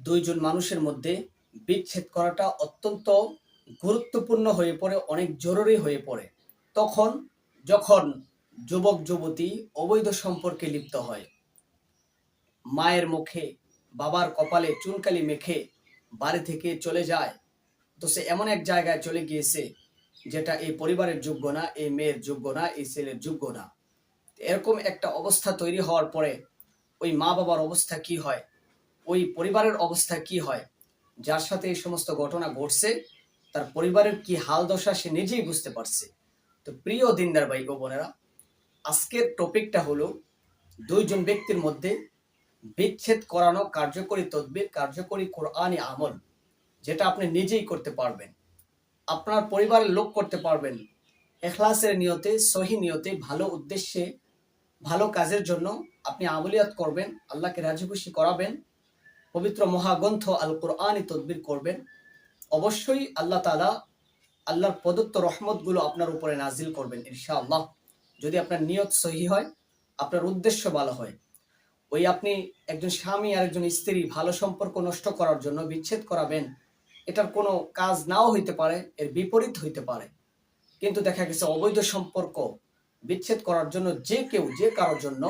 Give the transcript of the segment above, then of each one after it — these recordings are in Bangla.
দুইজন মানুষের মধ্যে বিচ্ছেদ করাটা অত্যন্ত গুরুত্বপূর্ণ হয়ে পড়ে, অনেক জরুরি হয়ে পড়ে। তখন যখন যুবক, যুবতী অবৈধ সম্পর্কে লিপ্ত হয়, মায়ের মুখে, বাবার কপালে চুনকালি মেখে বাড়ি থেকে চলে যায়, তো সে এমন এক জায়গায় চলে গিয়েছে যেটা এই পরিবারের যোগ্য না, এই মেয়ের যোগ্য না, এই ছেলের যোগ্য না। এরকম একটা অবস্থা তৈরি হওয়ার পরে ওই মা বাবার অবস্থা কি হয়? ওই পরিবারের অবস্থা কি হয়? যার সাথে এই সমস্ত ঘটনা ঘটছে, তার পরিবারের কি হাল দশা সে নিজেই বুঝতে পারছে। তো প্রিয় দিনদার ভাই ও বোনেরা, আজকের টপিকটা হলো দুইজন ব্যক্তির মধ্যে বিচ্ছেদ করানো কার্যকরী তদবির, কার্যকরী কোরআনি আমল, যেটা আপনি নিজেই করতে পারবেন। আপনার পরিবারের লোক করতে পারবেন। এখলাসের নিয়তে, সহি নিয়তে, ভালো উদ্দেশ্যে, ভালো কাজের জন্য আপনি আমলিয়াত করবেন, আল্লাহকে রাজি খুশি করাবেন। পবিত্র মহাগ্রন্থ আল কোরআনই তদবির করবেন। অবশ্যই আল্লাহ তালা আল্লাহর প্রদত্ত রহমতগুলো আপনার উপরে নাজিল করবেন ইনশাআল্লাহ। যদি আপনার নিয়ত সহি হয়, আপনার উদ্দেশ্য ভালো হয়, ওই আপনি একজন স্বামী আর একজন স্ত্রী ভালো সম্পর্ক নষ্ট করার জন্য বিচ্ছেদ করাবেন, এটার কোনো কাজ নাও হইতে পারে, এর বিপরীত হইতে পারে। কিন্তু দেখা গেছে অবৈধ সম্পর্ক বিচ্ছেদ করার জন্য যে কেউ, যে কারোর জন্য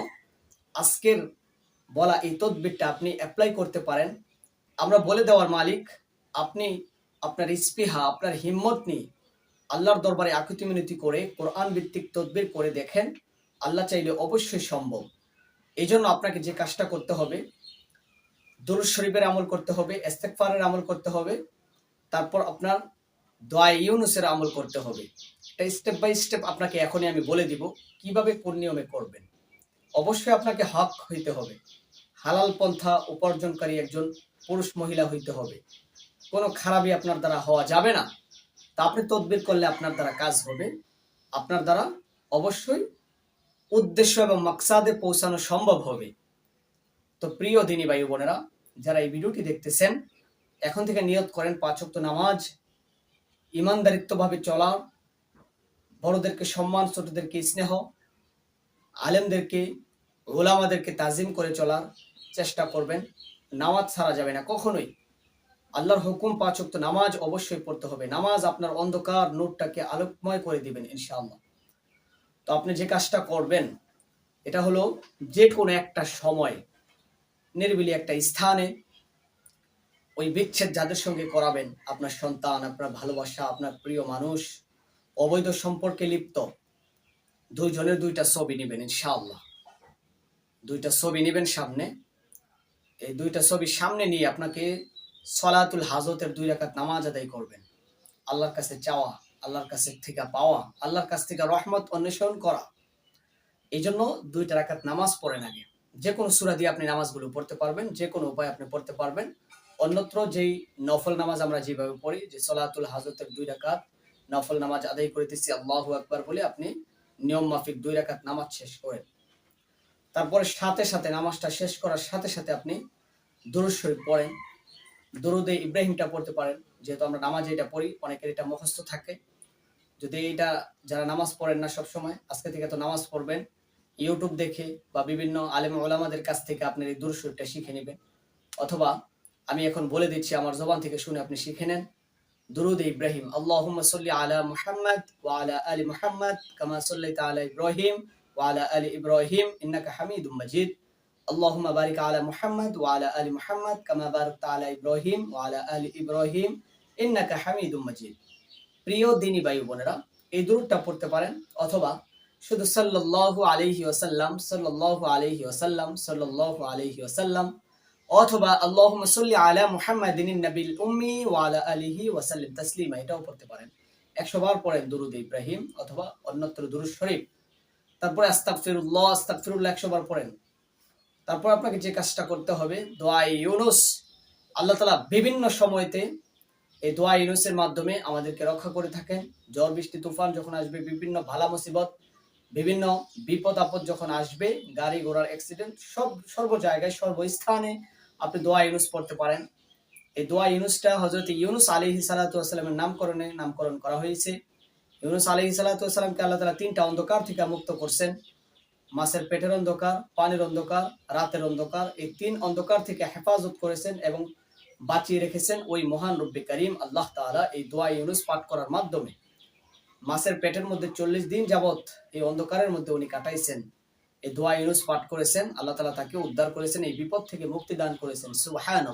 আজকের বলা এই তদবিরটা আপনি অ্যাপ্লাই করতে পারেন। আমরা বলে দেওয়ার মালিক, আপনি আপনার ইস্পিহা, আপনার হিম্মত নিয়ে আল্লাহর দরবারে আকুতি মিনতি করে কোরআন ভিত্তিক তদবির করে দেখেন, আল্লাহ চাইলে অবশ্যই সম্ভব। এই জন্য আপনাকে যে কাজটা করতে হবে, দরুদ শরীফের আমল করতে হবে এস্তেকফারের আমল করতে হবে, তারপর আপনার দোয়া ইউনুসের আমল করতে হবে। এটা স্টেপ বাই স্টেপ আপনাকে এখনই আমি বলে দিব, কীভাবে কোন নিয়মে করবেন। অবশ্যই আপনাকে হক হইতে হবে। হালাল পন্থা উপার্জনকারী একজন পুরুষ মহিলা হইতে হবে। কোনো খারাপই আপনার দ্বারা হওয়া যাবে না। তা আপনি তদবির করলে আপনার দ্বারা কাজ হবে। আপনার দ্বারা অবশ্যই উদ্দেশ্য এবং মাকসাদে পৌঁছানো সম্ভব হবে। তো প্রিয় দিনী ভাই বোনেরা, যারা এই ভিডিওটি দেখতেছেন, এখন থেকে নিয়ত করেন পাঁচক্ত নামাজ, ইমানদারিত্বভাবে চলা, বড়দেরকে সম্মান, ছোটদেরকে স্নেহ, আলেমদেরকে, ওলামাদেরকে তাজিম করে চলার চেষ্টা করবেন, নামাজ ছাড়া যাবে না, কখনোই। আল্লাহর হুকুম পাঁচক্ত নামাজ অবশ্যই পড়তে হবে। নামাজ আপনার অন্ধকার নোটটাকে আলোকময় করে দিবেন, ইনশাআল্লাহ। তো আপনি যে কাজটা করবেন, এটা হলো যে কোনো একটা সময়, নির্বিলি একটা স্থানে ওই বিচ্ছেদ যাদের সঙ্গে করাবেন, আপনার সন্তান, আপনার ভালোবাসা, আপনার প্রিয় মানুষ, অবৈধ সম্পর্কে লিপ্ত, দুইজনের দুইটা ছবি নেবেন, ইনশাআল্লাহ। দুইটা ছবি নেবেন সামনে এই দুইটা ছবি সামনে নিয়ে আপনাকে সলাতুল হাজতের দুই রাকাত নামাজ আদায় করবেন। আল্লাহর কাছে চাওয়া, আল্লাহর কাছে থেকে পাওয়া, আল্লাহর কাছ থেকে রহমত অন্বেষণ করা। এই জন্য দুইটা রাকাত নামাজ পড়েন আগে। যে কোনো সুরা দিয়ে আপনি নামাজগুলো পড়তে পারবেন যে কোনো উপায় আপনি পড়তে পারবেন। অন্যত্র যেই নফল নামাজ আমরা যেভাবে পড়ি, যে সলাতুল হাজতের দুই রাকাত নফল নামাজ আদায় করে দিচ্ছি, আল্লাহ আকবার বলে আপনি নিয়ম মাফিক দুই রাকাত নামাজ শেষ করেন। তারপরে সাথে সাথে নামাজটা শেষ করার সাথে সাথে আপনি দরুদ শরীফ পড়েন। দরুদে ইব্রাহিমটা পড়তে পারেন, যেহেতু আমরা নামাজে এটা পড়ি, অনেকের এটা মুখস্থ থাকে। যদি এটা যারা নামাজ পড়েন না সব সময় আজকে থেকে তো নামাজ পড়বেন। ইউটিউব দেখে বা বিভিন্ন আলেম ওলামাদের কাছ থেকে আপনি এই দূর শরীফটা শিখে নেবেন। অথবা আমি এখন বলে দিচ্ছি, আমার জবান থেকে শুনে আপনি শিখে নেন। দুরুদ ইব্রাহিম, আল্লাহুম্মা সাল্লি আলা মুহাম্মদ ওয়া আলা আলি মুহাম্মদ কামা সাল্লাইতা আলা ইব্রাহিম। ওয়া আলা আলি ইব্রাহিম ইন্নাকা হামিদুম মাজিদ اللهم بارك على محمد وعلى آل محمد كما باركت على إبراهيم وعلى آل إبراهيم إنك حميد مجيد প্রিয় দিনী ভাই বোনেরা এই দূরটা পড়তে পারেন অথবা শুধু সাল্লাল্লাহু আলাইহি ওয়াসাল্লাম সাল্লাল্লাহু আলাইহি ওয়াসাল্লাম সাল্লাল্লাহু আলাইহি ওয়াসাল্লাম অথবা আল্লাহুম্মা সাল্লি আলা মুহাম্মাদিন নবিল উম্মি ওয়া আলা আলিহি ওয়া সাল্লিম তাসলিমা এটাও পড়তে পারেন 100 বার পড়েন দুরুদ ইব্রাহিম অথবা অন্যত্র দুরুদ শরীফ তারপরে আস্তাগফিরুল্লাহ আস্তাগফিরুল্লাহ 100 বার পড়েন। তারপর আপনাকে যে কাজটা করতে হবে, দোয়া ইউনুস। আল্লাহ তালা বিভিন্ন সময়তে এই দোয়া ইউনুসের মাধ্যমে আমাদেরকে রক্ষা করে থাকেন। ঝড়, বৃষ্টি, তুফান যখন আসবে, বিভিন্ন ভালা মুসিবত, বিভিন্ন বিপদ, আপদ যখন আসবে, গাড়ি ঘোড়ার অ্যাক্সিডেন্ট সব সর্ব জায়গায় সর্বস্থানে আপনি দোয়া ইউনুস পড়তে পারেন। এই দোয়া ইউনুসটা হজরত ইউনুস আলী সালাতামের নামকরণে নামকরণ করা হয়েছে। ইউনুস আলী আল্লাহ তালা তিনটা অন্ধকার থেকে মুক্ত করছেন। মাছের পেটের অন্ধকার, পানির অন্ধকার, রাতের অন্ধকার, এই তিন অন্ধকার থেকে হেফাজত করেছেন এবং বাঁচিয়ে রেখেছেন ওই মহান রব্বি করিম আল্লাহ তাআলা এই দোয়া ইউনুস পাঠ করার মাধ্যমে। মাছের পেটের মধ্যে চল্লিশ দিন যাবৎ এই অন্ধকারের মধ্যে উনি কাটাইছেন। এই দোয়া ইউনুস পাঠ করেছেন, আল্লাহ তালা তাকে উদ্ধার করেছেন, এই বিপদ থেকে মুক্তি দান করেছেন। সুবাহান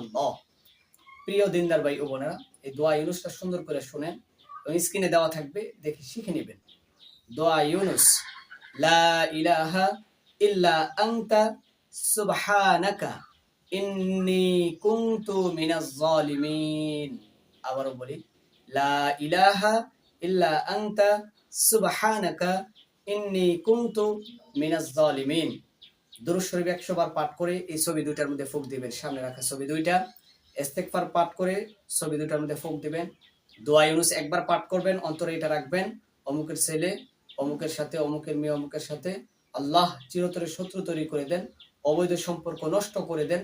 প্রিয় দিনদার ভাই ও বোনেরা, এই দোয়া ইউনুসটা সুন্দর করে শুনেন। স্ক্রিনে দেওয়া থাকবে, দেখে শিখে নেবেন। দোয়া ইউনুস, লা ইল্লা সুবহানাকা, ইন্নি আবারও বলি, লা ইলাহা ইল্লা সুবহানাকা, ইন্নি কুনতু মিনাজ জালিমিন দুরূদ শরীফ 100 বার পাঠ করে এই ছবি দুইটার মধ্যে ফুক দিবেন। সামনে রাখা ছবি দুইটা, ইস্তেগফার পাঠ করে ছবি দুইটার মধ্যে ফুক দিবেন। দোয়া ইউনুস একবার পাঠ করবেন, অন্তরে এটা রাখবেন। অমুকের ছেলে, অমুকের সাথে, অমুকের মেয়ে, অমুকের সাথে আল্লাহ চিরতরে শত্রু তৈরি করে দেন, অবৈধ সম্পর্ক নষ্ট করে দেন।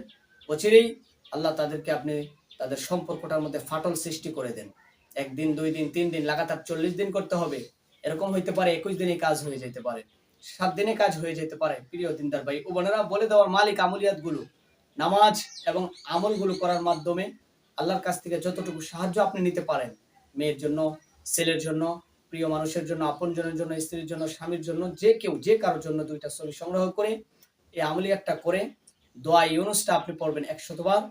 অচিরেই আল্লাহ তাদেরকে আপনি তাদের সম্পর্কটার মধ্যে ফাটল সৃষ্টি করে দেন। একদিন, দুই দিন, তিন দিন, লাগাতার চল্লিশ দিন করতে হবে। এরকম হইতে পারে, একুশ দিনে কাজ হয়ে যেতে পারে, সাত দিনে কাজ হয়ে যেতে পারে। প্রিয় দিনদার ভাই ও বোনেরা বলে দেওয়ার মালিক আমলিয়াতগুলো নামাজ এবং আমলগুলো করার মাধ্যমে আল্লাহর কাছ থেকে যতটুকু সাহায্য আপনি নিতে পারেন মেয়ের জন্য, ছেলের জন্য, প্রিয় মানুষের জন্য, আপনজনের জন্য, স্ত্রীর জন্য, স্বামীর জন্য, যে কেউ, যে কারোর জন্য দুইটা ছবি সংগ্রহ করে এই আমলি একটা করে, দোয়া ইউনুসটা আপনি পড়বেন একশতবার।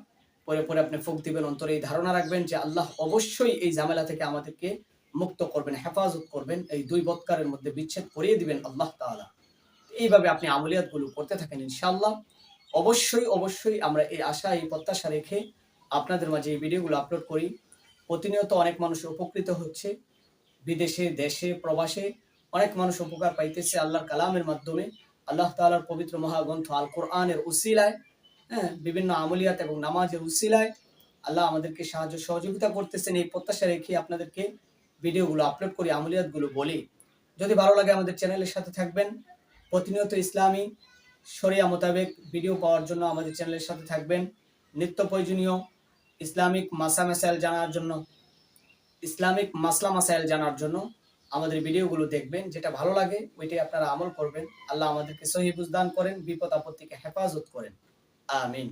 পরে পরে আপনি ফুক দিবেন, অন্তরে এই ধারণা রাখবেন যে আল্লাহ অবশ্যই এই ঝামেলা থেকে আমাদেরকে মুক্ত করবেন, হেফাজত করবেন, এই দুই বৎকারের মধ্যে বিচ্ছেদ করিয়ে দিবেন আল্লাহ তাআলা। এইভাবে আপনি আমলিয়াতগুলো করতে থাকেন ইনশাআল্লাহ। অবশ্যই অবশ্যই আমরা এই আশা, এই প্রত্যাশা রেখে আপনাদের মাঝে এই ভিডিওগুলো আপলোড করি। প্রতিনিয়ত অনেক মানুষ উপকৃত হচ্ছে। বিদেশে, দেশে, প্রবাসে অনেক মানুষ উপকার পাইতেছে আল্লাহর কালামের মাধ্যমে। আল্লাহ তাআলার পবিত্র মহাগ্রন্থ আল কোরআনের উসিলায় হ্যাঁ বিভিন্ন আমলিয়াত এবং নামাজের উসিলায় আল্লাহ আমাদেরকে সাহায্য সহযোগিতা করতেছেন। এই প্রত্যাশা রেখে আপনাদেরকে ভিডিওগুলো আপলোড করি আমলিয়াতগুলো বলি। যদি ভালো লাগে আমাদের চ্যানেলের সাথে থাকবেন। প্রতিনিয়ত ইসলামী শরিয়া মোতাবেক ভিডিও পাওয়ার জন্য আমাদের চ্যানেলের সাথে থাকবেন। নিত্য প্রয়োজনীয় ইসলামিক মাসা মাসাইল জানার জন্য, ইসলামিক মাসলা মাসাইল জানার জন্য আমাদের ভিডিওগুলো দেখবেন, যেটা ভালো লাগে ওইটাই আপনারা আমল করবেন। আল্লাহ আমাদেরকে সহি বুঝদান করেন, বিপদ আপত্তিকে হেফাজত করেন। আমিন।